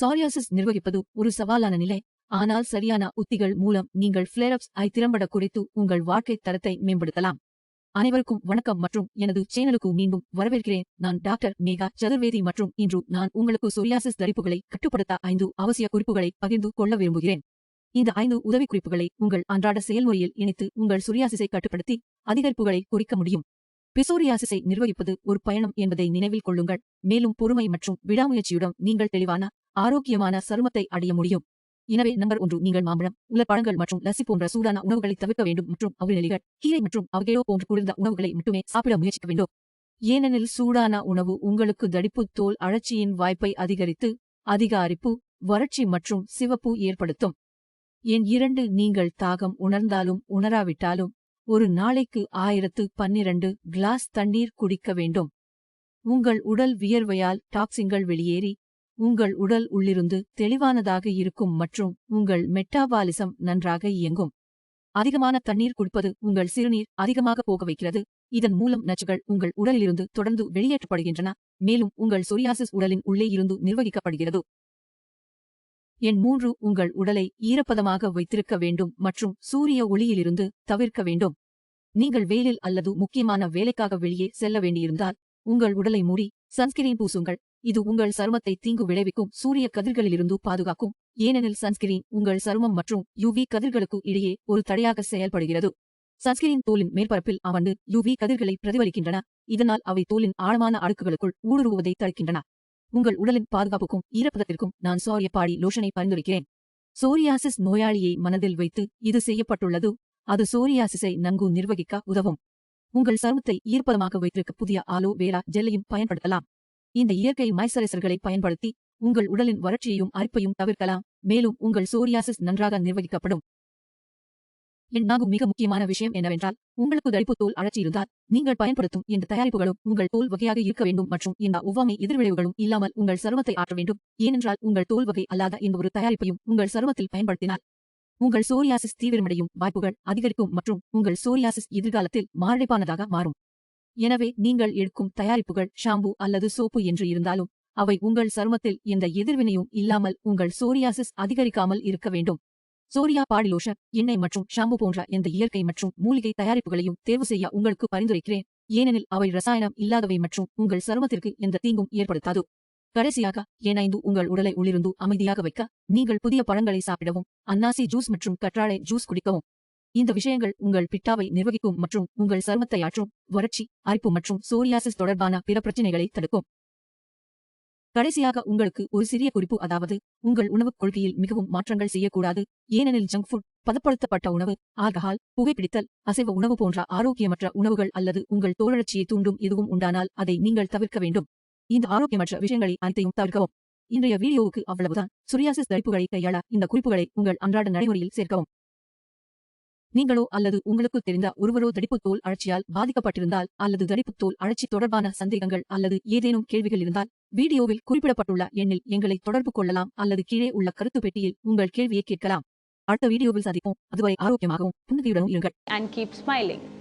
சாரியாசிஸ் நிர்வகிப்பது ஒரு சவாலான நிலை. ஆனால் சரியான உத்திகள் மூலம் நீங்கள் ஃபிளேரப்ஸ் ஐ திறம்பட குறைத்து உங்கள் வாழ்க்கை தரத்தை மேம்படுத்தலாம். அனைவருக்கும் வணக்கம் மற்றும் எனது சேனலுக்கு மீண்டும் வரவேற்கிறேன். நான் டாக்டர் மேகா சதுர்வேதி மற்றும் இன்று நான் உங்களுக்கு சொரியாசிஸ் தடிப்புகளை கட்டுப்படுத்த ஐந்து அவசிய குறிப்புகளை பகிர்ந்து கொள்ள விரும்புகிறேன். இந்த ஐந்து உதவி குறிப்புகளை உங்கள் அன்றாட செயல்முறையில் இணைத்து உங்கள் சொரியாசிஸை கட்டுப்படுத்தி அதிகரிப்புகளை குறிக்க முடியும். பிசோரியாசிஸை நிர்வகிப்பது ஒரு பயணம் என்பதை நினைவில் கொள்ளுங்கள். மேலும் பொறுமை மற்றும் விடாமுயற்சியுடன் நீங்கள் தெளிவான ஆரோக்கியமான சருமத்தை அடைய முடியும். எனவே நம்பர் ஒன்று நீங்கள் மாம்பழம் உலப்பழங்கள் மற்றும் லசி போன்ற சூடான உணவுகளை தவிர்க்க வேண்டும் மற்றும் அவிழ்நிலைகள் கீரை மற்றும் அவகேடோ போன்ற குளிர்ந்த உணவுகளை மட்டுமே சாப்பிட முயற்சிக்க வேண்டும். ஏனெனில் சூடான உணவு உங்களுக்கு தடிப்பு தோல் அழற்சியின் வாய்ப்பை அதிகரித்து அதிக அரிப்பு வறட்சி மற்றும் சிவப்பு ஏற்படுத்தும். என் இரண்டு நீங்கள் தாகம் உணர்ந்தாலும் உணராவிட்டாலும் ஒரு நாளைக்கு ஆயிரத்து பன்னிரண்டு கிளாஸ் தண்ணீர் குடிக்க வேண்டும். உங்கள் உடல் வியர்வையால் டாக்ஸிங்கள் வெளியேறி உங்கள் உடல் உள்ளிருந்து தெளிவானதாக இருக்கும் மற்றும் உங்கள் மெட்டாபாலிசம் நன்றாக இயங்கும். அதிகமான தண்ணீர் குடிப்பது உங்கள் சிறுநீர் அதிகமாக போக வைக்கிறது. இதன் மூலம் நச்சுகள் உங்கள் உடலிலிருந்து தொடர்ந்து வெளியேற்றப்படுகின்றன மேலும் உங்கள் சொரியாசிஸ் உடலின் உள்ளே இருந்து நிர்வகிக்கப்படுகிறது. எண் மூன்று உங்கள் உடலை ஈரப்பதமாக வைத்திருக்க வேண்டும் மற்றும் சூரிய ஒளியிலிருந்து தவிர்க்க வேண்டும். நீங்கள் வெயிலில் அல்லது முக்கியமான வேலைக்காக வெளியே செல்ல வேண்டியிருந்தால் உங்கள் உடலை மூடி சன்ஸ்கிரீன் பூசுங்கள். இது உங்கள் சருமத்தை தீங்கு விளைவிக்கும் சூரிய கதிர்களிலிருந்து பாதுகாக்கும். ஏனெனில் சன்ஸ்கிரீன் உங்கள் சருமம் மற்றும் யுவி கதிர்களுக்கு இடையே ஒரு தடையாக செயல்படுகிறது. சன்ஸ்கிரீன் தோலின் மேற்பரப்பில் அமர்ந்து யுவி கதிர்களை பிரதிபலிக்கின்றன. இதனால் அவை தோலின் ஆழமான அடுக்குகளுக்குள் ஊடுருவுவதை தடுக்கின்றன. உங்கள் உடலின் பாதுகாப்புக்கும் ஈரப்பதத்திற்கும் நான் சோரிய பாடி லோஷனை பரிந்துரைக்கிறேன். சோரியாசிஸ் நோயாளியை மனதில் வைத்து இது செய்யப்பட்டுள்ளது. அது சோரியாசிஸை நன்கு நிர்வகிக்க உதவும். உங்கள் சருமத்தை ஈர்ப்பதமாக வைத்திருக்க புதிய ஆலோ வேரா ஜெல்லையும் பயன்படுத்தலாம். இந்த இயற்கை மாய்ஸ்சரைசர்களை பயன்படுத்தி உங்கள் உடலின் வறட்சியையும் அரிப்பையும் தவிர்க்கலாம். மேலும் உங்கள் சோரியாசிஸ் நன்றாக நிர்வகிக்கப்படும். எண்ணாகும் மிக முக்கியமான விஷயம் என்னவென்றால் உங்களுக்கு தடிப்பு தோல் அழற்சி இருந்தால் நீங்கள் பயன்படுத்தும் இந்த தயாரிப்புகளும் உங்கள் தோல் வகையாக இருக்க வேண்டும் மற்றும் இந்த ஒவ்வாமை எதிர்விளைவுகளும் இல்லாமல் உங்கள் சருமத்தை ஆற்ற வேண்டும். ஏனென்றால் உங்கள் தோல் வகை அல்லாத இந்த ஒரு தயாரிப்பையும் உங்கள் சருமத்தில் பயன்படுத்தினால் உங்கள் சோரியாசிஸ் தீவிரமடையும் வாய்ப்புகள் அதிகரிக்கும் மற்றும் உங்கள் சோரியாசிஸ் எதிர்காலத்தில் மாரடைப்பானதாக மாறும். எனவே நீங்கள் எடுக்கும் தயாரிப்புகள் ஷாம்பு அல்லது சோப்பு என்று இருந்தாலும் அவை உங்கள் சருமத்தில் எந்த எதிர்வினையும் இல்லாமல் உங்கள் சோரியாசிஸ் அதிகரிக்காமல் இருக்க வேண்டும். சோரியா பாடிலோஷன் எண்ணெய் மற்றும் ஷாம்பு போன்ற எந்த இயற்கை மற்றும் மூலிகை தயாரிப்புகளையும் தேர்வு செய்ய உங்களுக்கு பரிந்துரைக்கிறேன். ஏனெனில் அவை ரசாயனம் இல்லாதவை மற்றும் உங்கள் சருமத்திற்கு எந்த தீங்கும் ஏற்படுத்தாது. கடைசியாக ஏனைந்து உங்கள் உடலை உள்ளிருந்து அமைதியாக வைக்க நீங்கள் புதிய பழங்களை சாப்பிடவும் அன்னாசி ஜூஸ் மற்றும் கற்றாழை ஜூஸ் குடிக்கவும். இந்த விஷயங்கள் உங்கள் பிட்டாவை நிர்வகிக்கும் மற்றும் உங்கள் சருமத்தை ஆற்றும் வறட்சி அரிப்பு மற்றும் சோரியாசிஸ் தொடர்பான பிற பிரச்சினைகளை தடுக்கும். கடைசியாக உங்களுக்கு ஒரு சிறிய குறிப்பு அதாவது உங்கள் உணவுக் கொள்கையில் மிகவும் மாற்றங்கள் செய்யக்கூடாது. ஏனெனில் ஜங்க் ஃபுட் பதப்படுத்தப்பட்ட உணவு ஆல்கஹால் புகைப்பிடித்தல் அசைவ உணவு போன்ற ஆரோக்கியமற்ற உணவுகள் அல்லது உங்கள் தோழச்சியை தூண்டும் எதுவும் உண்டானால் அதை நீங்கள் தவிர்க்க வேண்டும். இந்த ஆரோக்கியமற்ற விஷயங்களை அனைத்தையும் தவிர்க்கவும். இன்றைய வீடியோவுக்கு அவ்வளவுதான். சுரியாசிஸ் தடுப்புகளை கையாள இந்த குறிப்புகளை உங்கள் அன்றாட நடைமுறையில் சேர்க்கவும். நீங்களோ அல்லது உங்களுக்கு தெரிந்த ஒருவரோ தடிப்புத்தோல் அழற்சியால் பாதிக்கப்பட்டிருந்தால் அல்லது தடிப்புத்தோல் அழற்சி தொடர்பான சந்தேகங்கள் அல்லது ஏதேனும் கேள்விகள் இருந்தால் வீடியோவில் குறிப்பிடப்பட்டுள்ள எண்ணில் எங்களை தொடர்பு கொள்ளலாம் அல்லது கீழே உள்ள கருத்து பெட்டியில் உங்கள் கேள்வியை கேட்கலாம். அடுத்த வீடியோவில் சந்திப்போம். அதுவரை ஆரோக்கியமாகவும் புன்னகையுடனும் இருங்கள். And keep smiling